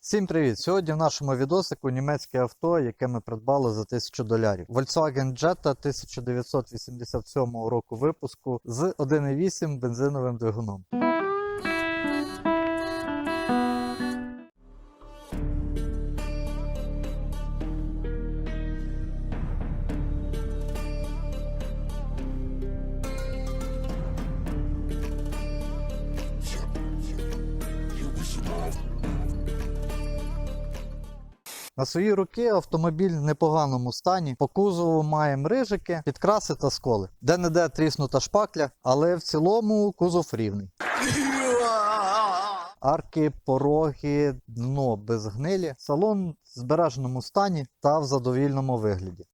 Всім привіт! Сьогодні в нашому відосику німецьке авто, яке ми придбали за 1000 долярів. Volkswagen Jetta 1987 року випуску з 1.8 бензиновим двигуном. На свої руки автомобіль в непоганому стані. По кузову має мрижики, підкраси та сколи. Де-не-де тріснута шпакля, але в цілому кузов рівний. Арки, пороги, дно без гнилі, салон в збереженому стані та в задовільному вигляді.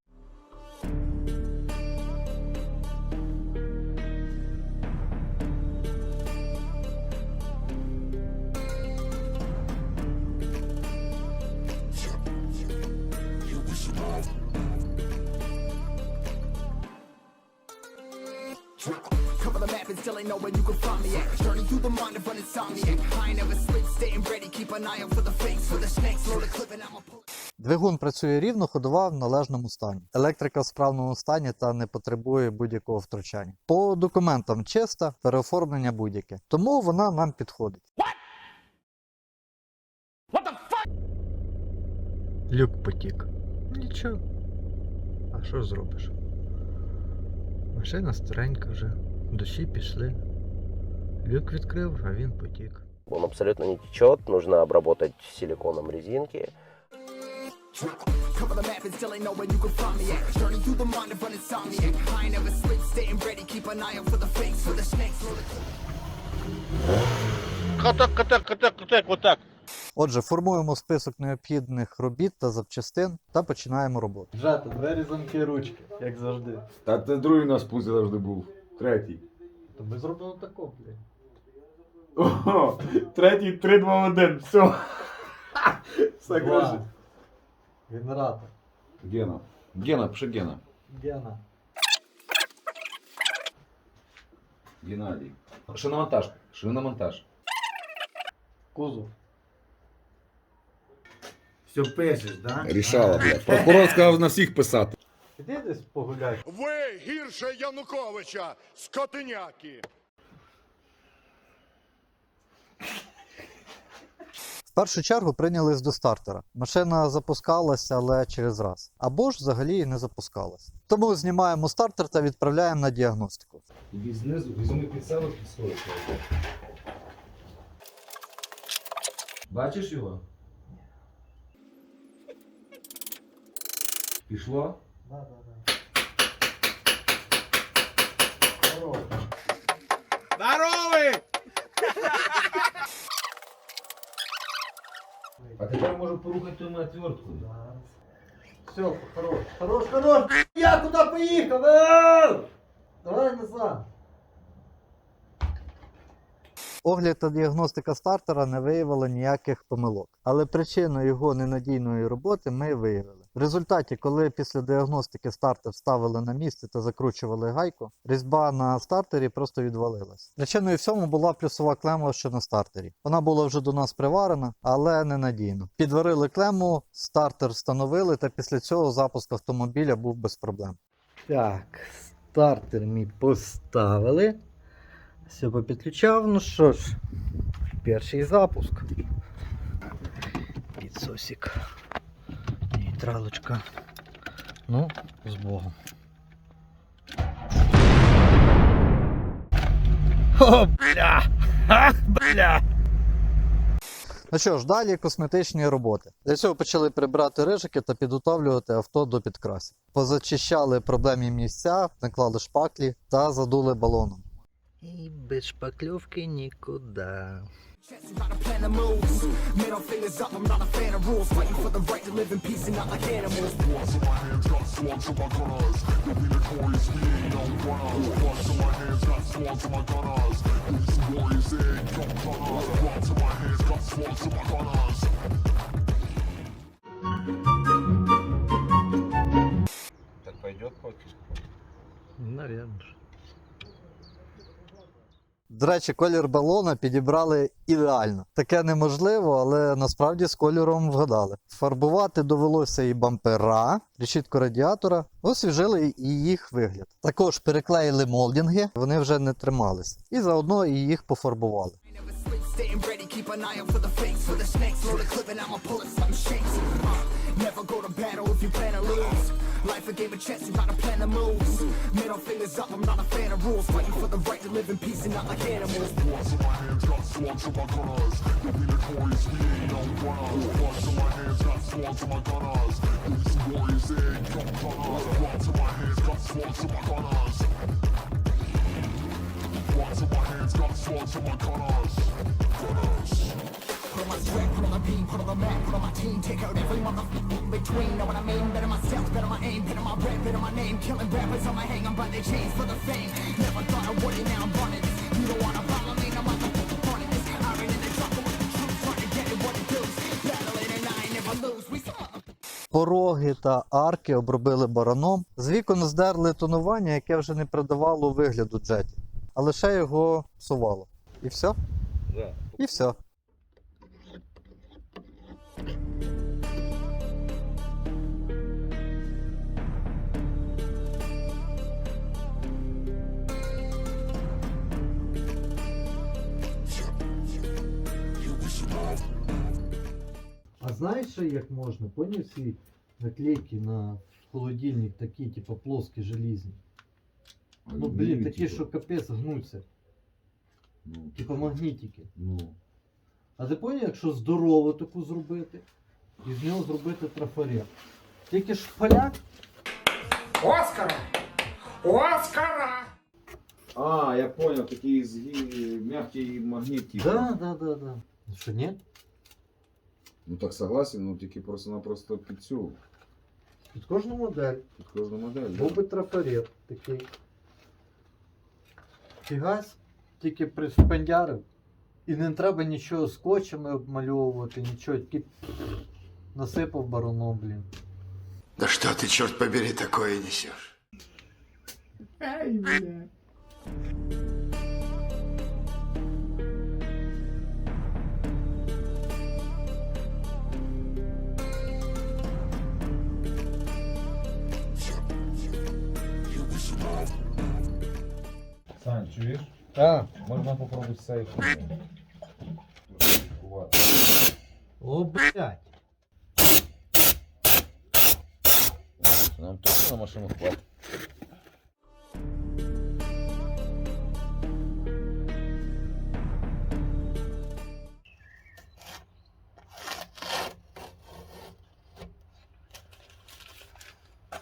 Still ain't know where you can find me at. Journey through the mind of an insomniac. I ain't never sleep, staying ready. Keep an eye out for the fakes, for the snakes. Load a clip and I'ma pull. Двигун працює рівно, ходова в належному стані. Електрика в справному стані та не потребує будь-якого втручання. По документам чиста, переоформлення будь-яке. Тому вона нам підходить. Люк потік. Нічого. А що зробиш? Машина старенька вже. Душі пішли. Люк відкрив, а він потік. Он абсолютно не течет, нужно обработать силиконом резинки. Cover the map and still ain't know where you can find me at. Journey through the mind of an insomniac. I ain't never sleep, staying ready. Keep an eye out for the fakes, for the snakes. Load a. Катак, катак, катак, катак, отак. Отже, формуємо список необхідних робіт та запчастин та починаємо роботу. Вже двері, замки, ручки, як завжди. Та це другий у нас путь завжди був. Третій. То ми зробимо тако, блін. Ого, третій 3, 2, 1. Все. Все краще. Генератор. Гена. Гена, пиши Гена. Гена. Геннадій. Шиномонтаж. Шиномонтаж. Кузов. Все пишеш, да? Рішала, блядь. Прокурор сказав на всіх писати. Іди десь погуляй. Ви гірше Януковича, скотиняки. В першу чергу прийнялись до стартера. Машина запускалася, але через раз. Або ж взагалі і не запускалась. Тому знімаємо стартер та відправляємо на діагностику. Іди знизу, візьми під себе під. Бачиш його? Пішло? Здоровий! А тепер можу порухати ту отвертку. Все, хорош, хорош, хорош! Я куди поїхав? Ау! Давай назад. Огляд та діагностика стартера не виявила ніяких помилок, але причину його ненадійної роботи ми виявили. В результаті, коли після діагностики стартер ставили на місце та закручували гайку, різьба на стартері просто відвалилась. Причиною всьому була плюсова клема, що на стартері. Вона була вже до нас приварена, але ненадійно. Підварили клему, стартер встановили, та після цього запуск автомобіля був без проблем. Так, стартер ми поставили. Все попідключав. Ну що ж, перший запуск. Підсосик. Нейтралочка. Ну, з Богом. О, бля! Ах, бля! Ну що ж, далі косметичні роботи. Для цього почали прибирати рижики та підготовлювати авто до підкрасів. Позачищали проблемні місця, наклали шпаклі та задули балоном. І без шпакльовки нікуди. Chance got a plan of moves. Middle fingers up, I'm not a fan of rules. Fighting for the right to live in peace and not like animals. Так пойдет хоть? Наверное. До речі, колір балона підібрали ідеально. Таке неможливо, але насправді з кольором вгадали. Фарбувати довелося і бампера, решітку радіатора, освіжили і їх вигляд. Також переклеїли молдинги, вони вже не тримались. І заодно і їх пофарбували. Life a game of chess, you gotta plan the moves. Middle fingers up, I'm not a fan of rules. Fighting for the right to live in peace and not like animals. Blocks in my hands, got swans on my gunners. You'll be notorious, we ain't on runners. Blocks in my hands, got swans on my gunners. These warriors ain't young gunners. Blocks in my hands, got swans on my gunners. Blocks in my hands, got swans on my gunners. Gunners. Sweat, put on the beam, put on the map, put on my team, take out every motherfucker in between. Know what I mean? Better myself, better my aim, better my rep, better my name. Killing rappers on my hang, I'm by their chains for the fame. Never thought I would it, now I'm running this. You don't wanna follow me, no motherfucker running this. Iron in the jungle with the truth, trying to get it what it does. Battling and I ain't never lose. We motherfuckers. Пороги та арки обробили бараном. З вікон здерли тонування, яке вже не придавало вигляду джеті, а лише його псувало. І все? Да. І все. А знаєш, ще як можна? Поняв ці наклейки на холодильник такі, типу плоскі желізні. Ну блін, такі, що капець гнуться. Ну, Типу магнітики. ну. А ти поняв, якщо здорову таку зробити, і з нього зробити трафарет. Тільки ж поляк. Оскара! Оскара! А, я понял, такие зги... мягкий магнит типа. Да, да, да, да. Що ні? Ну так согласен, ну тільки просто-напросто під цю, Під кожну модель під кожну модель. да. був би трафарет такий. Фігась, тільки приспендярив. І не треба нічого скотчами обмальовувати, нічого, тільки насипав бароном, блін. Да что ты, черт побери, такое несешь? Сань, чуєш? А, Можна попробувати цей о, блядь. Нам точно на машину хватить.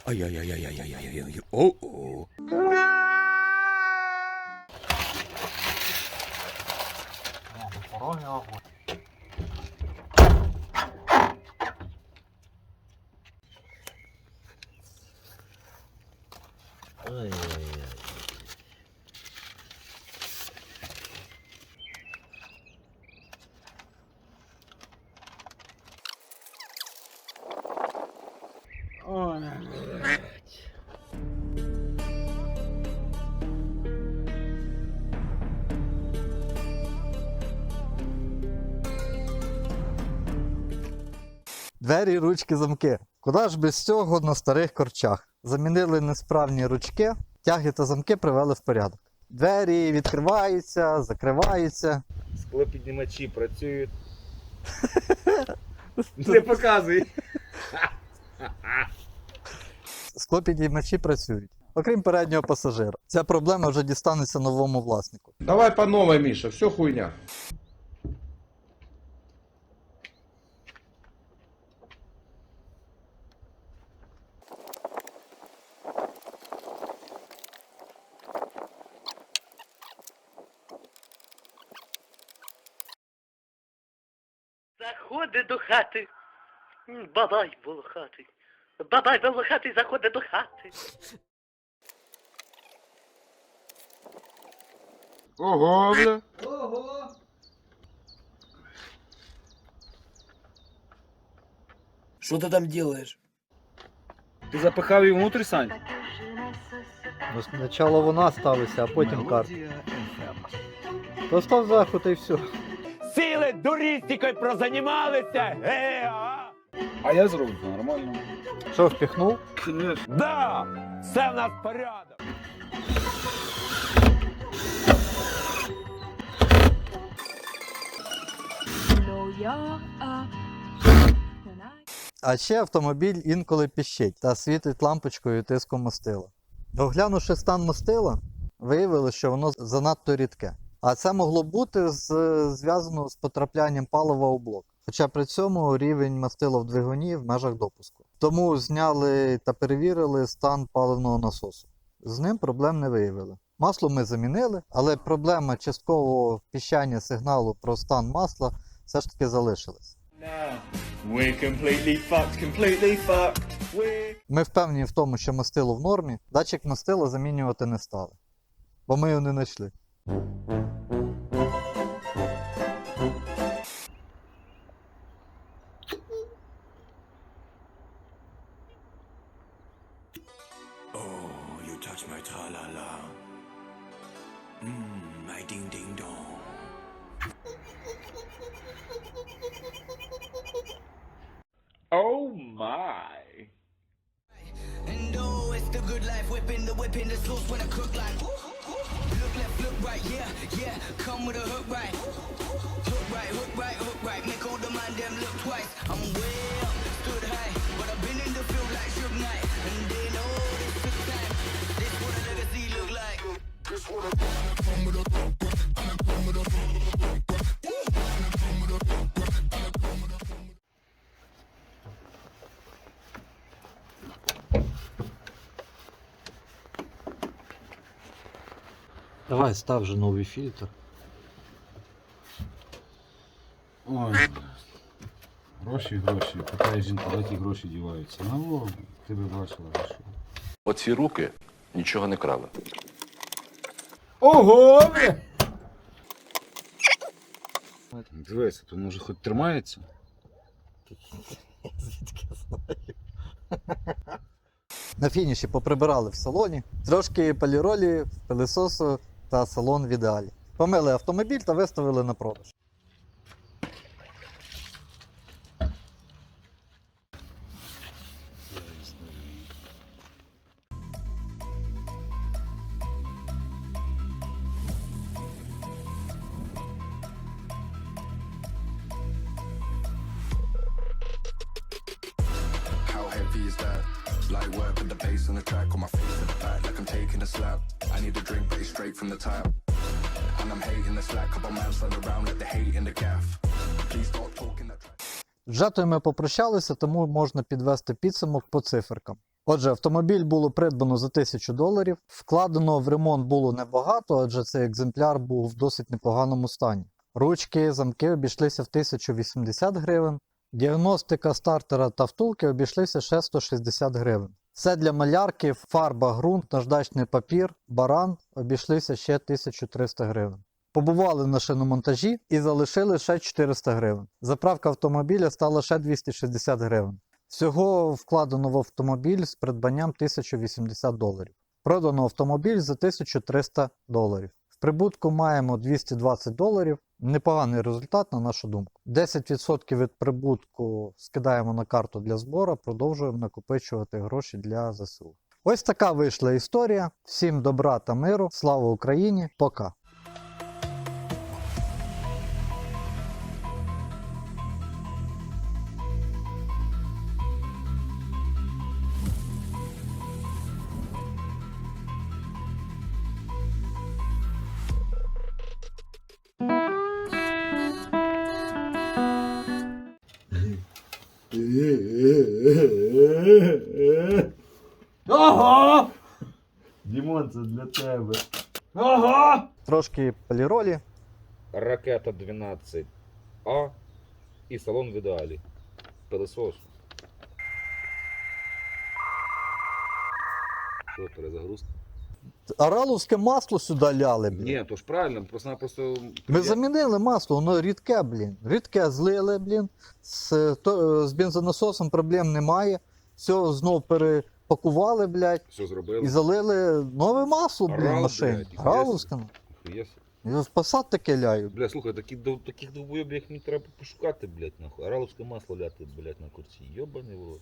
Ай-яй-яй-яй-яй-яй-яй. О-о. Пороги Двері, ручки, замки. Куди ж без цього на старих корчах? Замінили несправні ручки, тяги та замки привели в порядок. Двері відкриваються, закриваються. Склопіднімачі працюють. Не показуй. Склопідіймачі працюють. Окрім переднього пасажира. Ця проблема вже дістанеться новому власнику. Давай по новой, Миша, все хуйня. Заходить до хати. Бабай волохатий. Бабай волохатий заходить до хати. Ого, бля. Ого! Что ты там делаешь? Ти запихав її внутрі, Сань? Ну, спочатку вона ставиться, а потім карта. То став зверху, та все. Сили дурістикою прозанімалися! Ге, а? А я зроблю нормально. Що впіхнув? Конечно. Да! Все в нас порядок! А ще автомобіль інколи піщить та світить лампочкою тиском мастила. Оглянувши стан мастила, виявилося, що воно занадто рідке. А це могло бути з, зв'язано з потраплянням палива у блок. Хоча при цьому рівень мастила в двигуні в межах допуску. Тому зняли та перевірили стан паливного насосу. З ним проблем не виявили. Масло ми замінили, але проблема часткового піщання сигналу про стан масла все ж таки залишилась. Completely fucked, completely fucked. Ми впевнені в тому, що мастило в нормі, датчик мастила замінювати не стали. Бо ми його не знайшли. Oh, you touch my tra-la-la. Mmm, my ding-ding-dong. Oh my. And oh, it's the good life, whipping the whipping the sauce when I cook like. Look left, look right, yeah, yeah. Come with a hook right. Hook right, hook right, hook right. Make all the man them look twice. I'm way up, stood high, but I've been in the field like Suge Knight. And they know this took time. This what a legacy look like. This what a Давай став же новий фільтр. Ой. Гроші, гроші. Питає жінка, де ті гроші діваються. Ну, о, ти би бачила, що. Оці руки нічого не крали. Ого, бля! Дивися, то може хоч тримається? Звідки я знаю? На фініші поприбирали в салоні, трошки поліролі, пилисосу та салон в ідеалі. Помили автомобіль та виставили на продаж. How heavy is that? Light work with the bass on the track on my face at the back like I'm taking a slap. I need a drink, but straight from the tap. And I'm hating the slack, couple man stand around like the hate in the gaff. Please stop talking that track. З жатою ми попрощалися, тому можна підвести підсумок по циферкам. Отже, автомобіль було придбано за 1000 доларів. Вкладено в ремонт було небагато, адже цей екземпляр був в досить непоганому стані. Ручки, замки обійшлися в 1080 гривень. Діагностика стартера та втулки обійшлися ще 160 гривень. Все для малярки, фарба, ґрунт, наждачний папір, баран обійшлися ще 1300 гривень. Побували на шиномонтажі і залишили ще 400 гривень. Заправка автомобіля стала ще 260 гривень. Всього вкладено в автомобіль з придбанням 1080 доларів. Продано автомобіль за 1300 доларів. В прибутку маємо 220 доларів. Непоганий результат, на нашу думку. 10% від прибутку скидаємо на карту для збору, продовжуємо накопичувати гроші для ЗСУ. Ось така вийшла історія. Всім добра та миру. Слава Україні! Пока! Ого! Дімон, це для тебе. Ого! Трошки поліролі. Ракета 12А і салон в ідеалі. Пилосос. Що, перезагрузка? Араловське масло сюди ляли, блін. Ні, то ж правильно, просто-напросто... Ми замінили масло, воно рідке, блін. Рідке злили, блін. З, то, з бензонасосом проблем немає. Все знов перепакували, блядь, Все зробили. і залили нове масло, блядь, Рал, машині. блядь. Я в посад таке ляю. Бля, слухай, такі, до, таких довбойобів як мені треба пошукати, блядь, нахуй. Араловське масло ляти, блядь, на курці. Йобаний в рот.